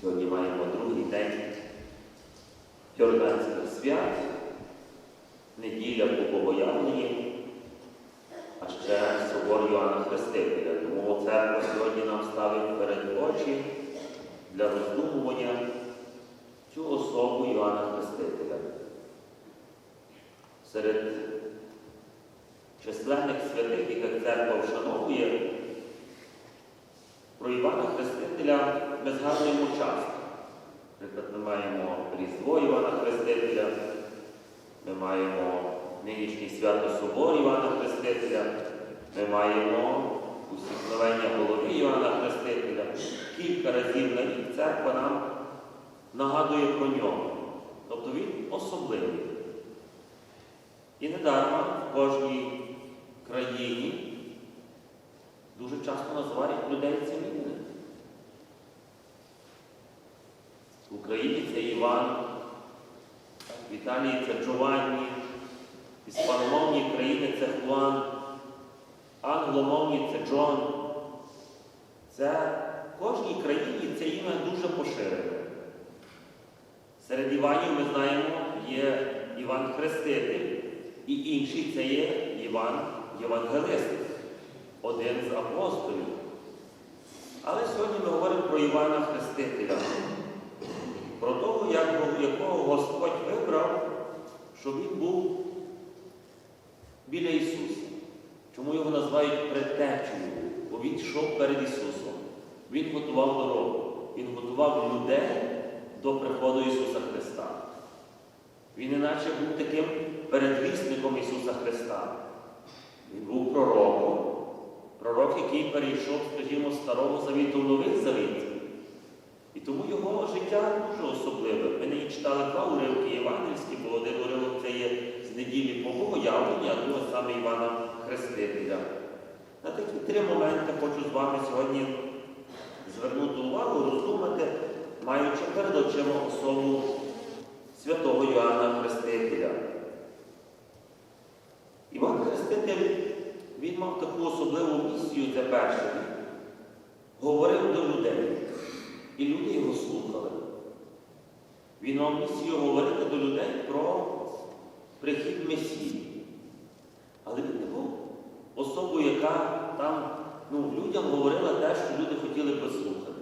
Сьогодні маємо другий день Йорданських свят, неділя по Богоявленні, а ще собор Йоанна Хрестителя. Тому церква сьогодні нам ставить перед очі для роздумування цю особу Йоанна Хрестителя. Серед численних святих, яких церква вшановує, про Івана Хрестителя ми згадуємо часто. Наприклад, ми маємо Різдво Івана Хрестителя, ми маємо нинішній свято Собор Івана Хрестителя, ми маємо усікновення голови Івана Хрестителя. Кілька разів на рік церква нам нагадує про нього. Тобто він особливий. І недарма в кожній країні дуже часто називають людей цим В це Іван, в Італії це Джованні, в іспаномовній країні це Хуан, англомовній це Джон. Це в кожній країні це ім'я дуже поширене. Серед Іванів ми знаємо, є Іван Хреститель, і інший це є Іван Євангелист, один з апостолів. Але сьогодні ми говоримо про Івана Хрестителя, про того, як, якого Господь вибрав, щоб він був біля Ісуса. Чому його називають предтечею? Бо він йшов перед Ісусом. Він готував дорогу. Він готував людей до приходу Ісуса Христа. Він іначе був таким передвісником Ісуса Христа. Він був пророком, пророк, який перейшов, скажімо, Старого Завіту в Новий Завіт. І тому його життя дуже особливе. Ми нині читали два уривки євангельські, бо один уривок це є з неділі по Богоявленні, а друге саме Івана Хрестителя. На такі три моменти хочу з вами сьогодні звернути увагу, роздумати, маючи перед очима особу святого Йоанна Хрестителя. Іван Хреститель, він мав таку особливу місію, це перше. Говорив до людей. І люди його слухали. Він мав місію говорити до людей про прихід Месії. Але він не був особою, яка там ну, людям говорила те, що люди хотіли послухати.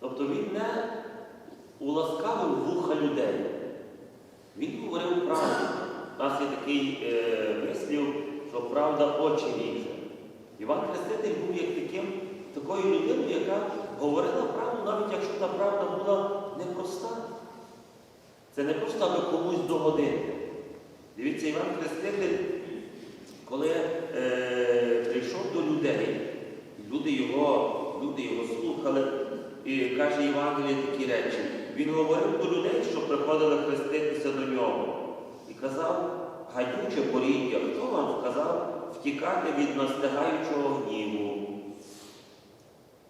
Тобто він не уласкавив вуха людей. Він говорив правду. У нас є такий е, вислів, що правда очі ріже. Іван Хреститель був як таким, такою людиною, яка говорила правду, навіть якщо та правда була непроста. Це не просто аби комусь догодити. Дивіться, Іван Хреститель, коли е, прийшов до людей, люди його, люди його слухали, і каже Євангеліє такі речі. Він говорив до людей, що приходили хреститися до нього. І казав, гадюче поріддя, хто вам сказав втікати від настигаючого гніву?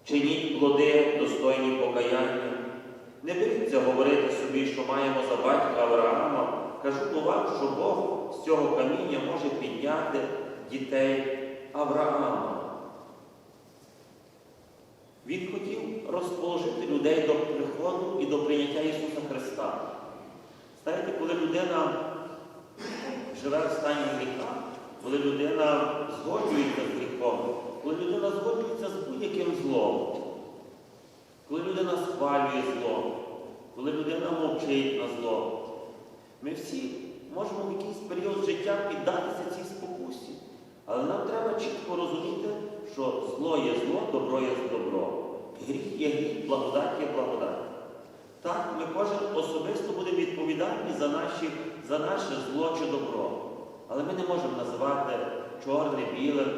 Чиніть плоди, достойні покаяння. Не беріться говорити собі, що маємо за батька Авраама. Кажу вам, що Бог з цього каміння може підняти дітей Авраама. Він хотів розположити людей до приходу і до прийняття Ісуса Христа. Знаєте, коли людина живе в стані гріха, коли людина згоджується з гріхом, коли людина згоджується з будь-яким злом, коли людина схвалює зло, коли людина мовчить на зло, ми всі можемо в якийсь період життя піддатися цій спокусі. Але нам треба чітко розуміти, що зло є зло, добро є добро. Гріх є гріх, благодать є благодать. Так, ми кожен особисто будемо відповідальні за, наші, за наше зло чи добро. Але ми не можемо називати чорне, білим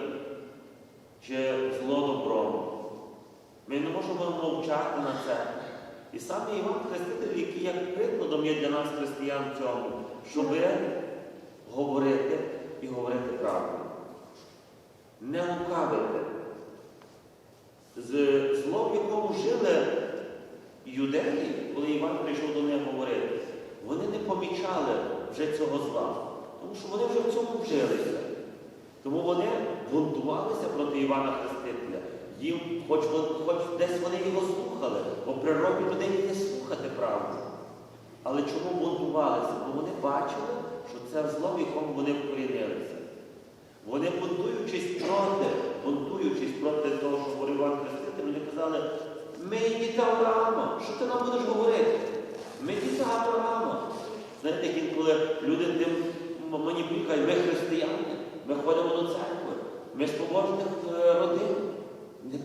чи зло добром. Ми не можемо мовчати на це. І саме Іван Хреститель, який як прикладом є для нас християн в цьому, щоб говорити і говорити правду. Не лукавити. З злом, в якому жили юдеї, коли Іван прийшов до них говорити, вони не помічали вже цього зла, тому що вони вже в цьому вжилися. Тому вони бунтувалися проти Івана Хрестителя. Їм, хоч, хоч десь вони його слухали, бо природі людей не слухати правду. Але чому бунтувалися? Бо вони бачили, що це зло, в якому вони вкорінилися. Вони бунтуючись проти, бунтуючись проти того, що говорив Іван Хреститель, вони казали, ми діти Авраама, що ти нам будеш говорити? Ми діти Авраама. Знаєте, інколи люди тим маніпулюють, ми християни, ми ходимо до церкви, ми з побожних е, родин.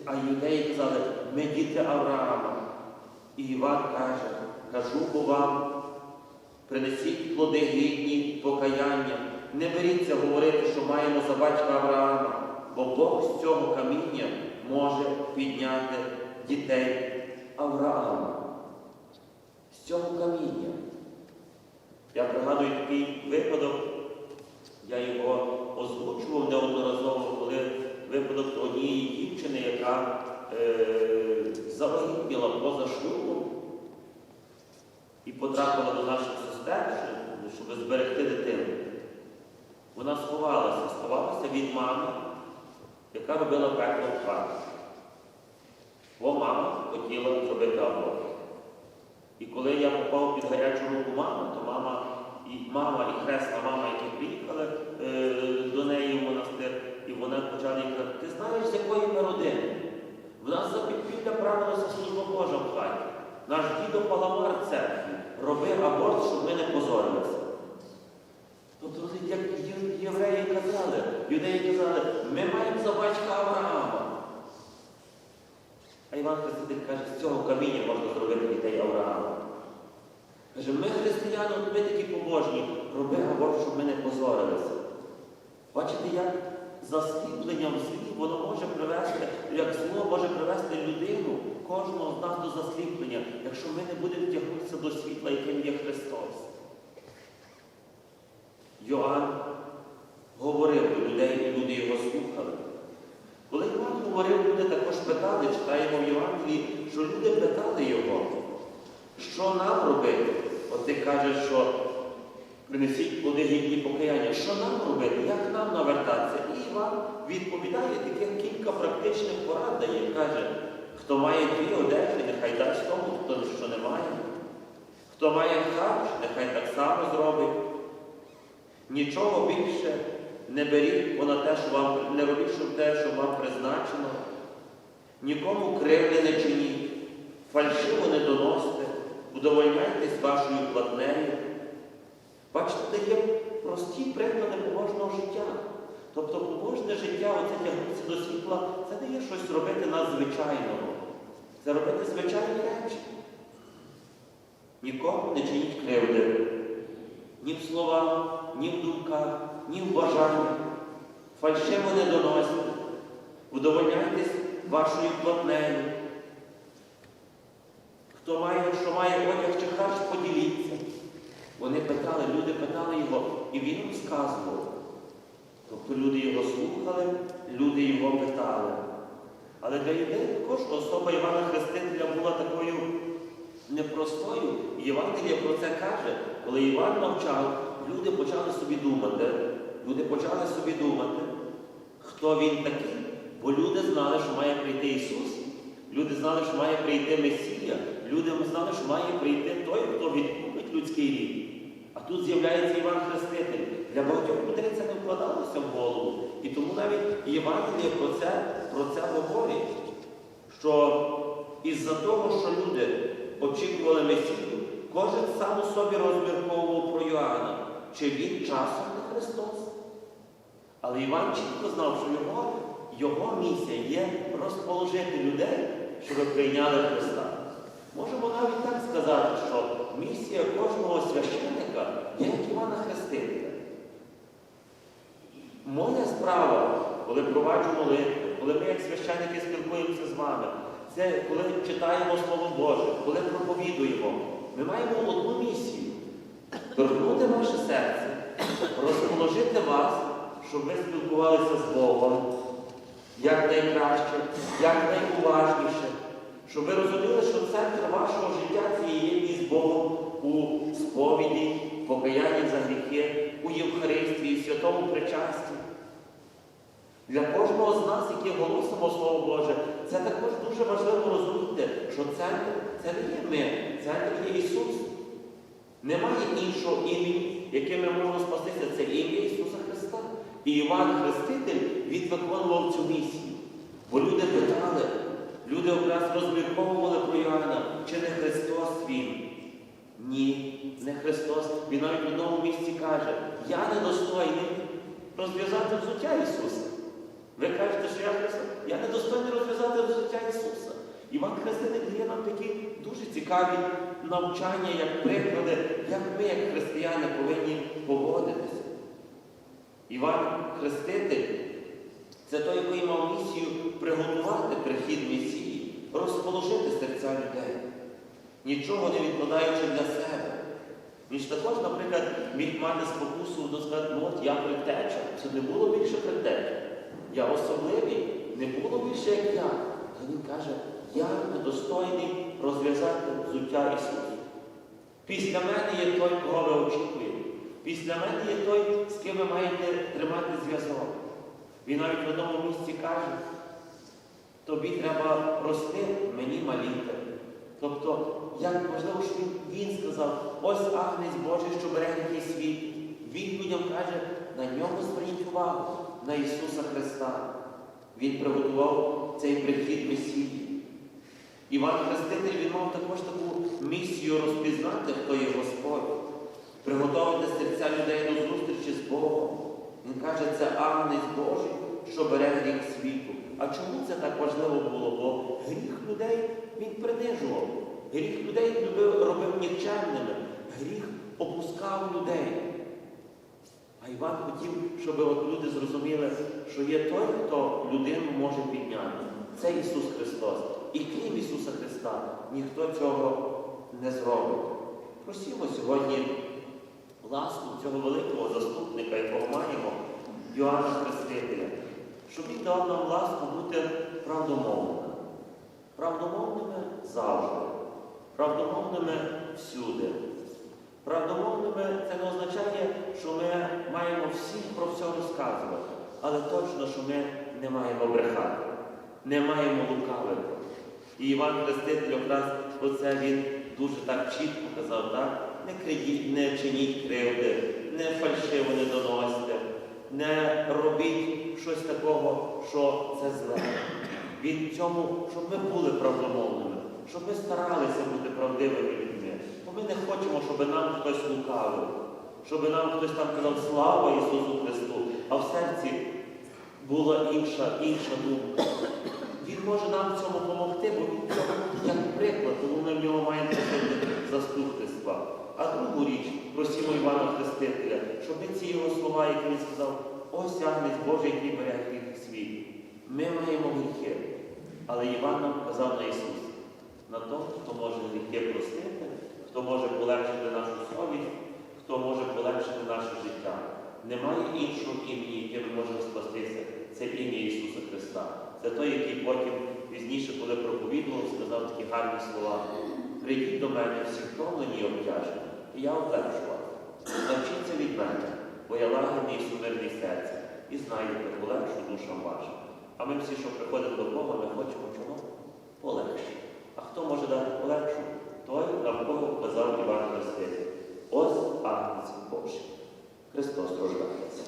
А юдеї казали, ми діти Авраама. І Іван каже, кажу бо вам, принесіть плоди гідні покаяння, не беріться говорити, що маємо за батька Авраама, бо Бог з цього каміння може підняти дітей Авраама. З цього каміння. Я пригадую такий випадок, я його озвучував неодноразово, коли випадок однієї дівчини, яка е, завагітніла поза шлюбом і потрапила до наших сестер, щоб, зберегти дитину. Вона сховалася, сховалася від мами, яка робила пекло в хаті. Бо мама хотіла зробити аборт. І коли я попав під гарячу руку мами, то мама і мама, і хресна мама, які приїхали е, до неї в монастир, і вона почала їй казати, ти знаєш, з якої ми родини? В нас за підпілля правилася служба Божа в хаті. Наш дідо Паламар церкві робив аборт, щоб ми не позорилися. Тобто, як євреї казали, юдеї казали, ми маємо за батька Авраама. А Іван Хреститель каже, з цього каміння можна зробити дітей Авраама. Каже, ми християни, ми такі побожні, роби аборт, щоб ми не позорилися. Бачите, як засліпленням злі воно може привести, як зло може привести людину, кожного з нас до засліплення, якщо ми не будемо тягнутися до світла, яким є Христос. Йоанн говорив до людей, і люди його слухали. Коли Іван говорив, люди також питали, читаємо в Євангелії, що люди питали його, що нам робити? От ти кажеш, що принесіть плоди гідні покаяння. Що нам робити? Як нам навертатися? Іван відповідає таких кілька практичних порад дає. Каже, хто має дві одежі, нехай дасть тому, хто що не має. Хто має харч, нехай так само зробить. Нічого більше не беріть понад те, що вам не робіть, щоб те, що вам призначено. Нікому кривди не чиніть, фальшиво не доносите, удовольняйтесь вашою платнею. Бачите, є прості приклади побожного життя. Тобто побожне життя, оце тягнутися до світла, це не є щось робити надзвичайного. Це робити звичайні речі. Нікому не чиніть кривди. Ні в словах, ні в думках, ні в бажаннях. Фальшиво не доносите. Удовольняйтесь вашою платнею. Хто має, що має одяг чи харч, поділіться. Вони питали, люди питали його, і він їм сказував. Тобто люди його слухали, люди його питали. Але для людей також особа Івана Хрестителя була такою непростою. І Євангеліє про це каже, коли Іван навчав, люди почали собі думати, люди почали собі думати, хто він такий. Бо люди знали, що має прийти Ісус, люди знали, що має прийти Месія, люди знали, що має прийти той, хто відкупить людський рід. А тут з'являється Іван Хреститель. Для багатьох людей це не вкладалося в голову. І тому навіть Євангеліє про це, про це говорить, що із-за того, що люди очікували Месію, кожен сам у собі розмірковував про Йоанна, чи він часом не Христос. Але Іван чітко знав, що його, його місія є розположити людей, щоб прийняли Христа. Можемо навіть так сказати, що місія кожного священника є як Івана Хрестителя. Моя справа, коли проваджу молитву, коли ми як священники спілкуємося з вами, це коли читаємо Слово Боже, коли проповідуємо, ми маємо одну місію торкнути ваше серце, розположити вас, щоб ви спілкувалися з Богом як найкраще, як найуважніше, щоб ви розуміли, що центр вашого життя це є з Богом у сповіді, покаянні за гріхи, у Євхаристії, святому причасті. Для кожного з нас, які голосимо Слово Боже, Це також дуже важливо розуміти, що центр це не є ми, центр є Ісус. Немає іншого імені, яким ми можемо спастися. Це ім'я Ісуса Христа. І Іван Хреститель він виконував цю місію. Бо люди питали, люди якраз розмірковували про Іоанна, чи не Христос він. Ні, не Христос. Він навіть в одному місці каже, я недостойний розв'язати взуття Ісуса. Ви кажете, що я Христос. Я недостойний розв'язати взуття Ісуса. Іван Хреститель дає нам такі дуже цікаві навчання, як приклади, як ми, як християни, повинні поводитися. Іван Хреститель це той, який мав місію приготувати прихід Месії, розположити серця людей, нічого не відкладаючи для себе. Він ж також, наприклад, міг мати спокусу до сказати, ну от я предтеча, це не було більше предтеча. Я особливий, не було більше як я. А він каже, я недостойний розв'язати взуття Ісуса. Після мене є той, кого ви очікуєте. Після мене є той, з ким ви маєте тримати зв'язок. Він навіть в одному місці каже, тобі треба рости, мені маліти. Тобто, як важливо, що він, сказав, ось агнець Божий, що бере гріхи світ. Він людям каже, на ньому зверніть увагу, на Ісуса Христа. Він приготував цей прихід Месії. Іван Хреститель він мав також таку місію розпізнати, хто є Господь, приготувати серця людей до зустрічі з Богом. Він каже, це агнець Божий, що бере гріх світу. А чому це так важливо було? Бо гріх людей він принижував. Гріх людей любив, робив нікчемними. Гріх опускав людей. А Іван хотів, щоб от люди зрозуміли, що є той, хто людину може підняти. Це Ісус Христос. І крім Ісуса Христа ніхто цього не зробить. Просімо сьогодні ласку цього великого заступника, якого маємо, Йоанна Хрестителя, щоб він дав нам ласку бути правдомовними. Правдомовними завжди, правдомовними всюди. Правдомовними це не означає, що ми маємо всім про все розказувати, але точно, що ми не маємо брехати, не маємо лукавити. І Іван Хреститель якраз оце він дуже так чітко казав, так? Не крадіть, не чиніть кривди, не фальшиво не доносьте, не робіть щось такого, що це зле. Він цьому, щоб ми були правдомовними, щоб ми старалися бути правдивими людьми. Бо ми не хочемо, щоб нам хтось лукавив, щоб нам хтось там казав слава Ісусу Христу, а в серці була інша, інша думка. Він може нам в цьому допомогти, бо він як приклад, тому ми в нього маємо заступництва. А другу річ, просімо Івана Хрестителя, щоб ми ці його слова, які він сказав, ось агнець Божий, який бере гріх світ. Ми маємо гріхи. Але Іван нам казав на Ісус, на тому, хто може гріхи простити, хто може полегшити нашу совість, хто може полегшити наше життя. Немає іншого імені, яке ми можемо спастися. Це ім'я Ісуса Христа. Це той, який потім пізніше, коли проповідував, сказав такі гарні слова. Прийдіть до мене всі втомлені і обтяжені, і я облегшу вас. Навчіться від мене, бо я лагідний і сумирний серце, і знайдете полегшу душам вашим. А ми всі, що приходимо до Бога, ми хочемо чого? Полегші. А хто може дати полегшу? Той, на кого вказав Іван Христин. Ось Агнець Божий. Христос рождається.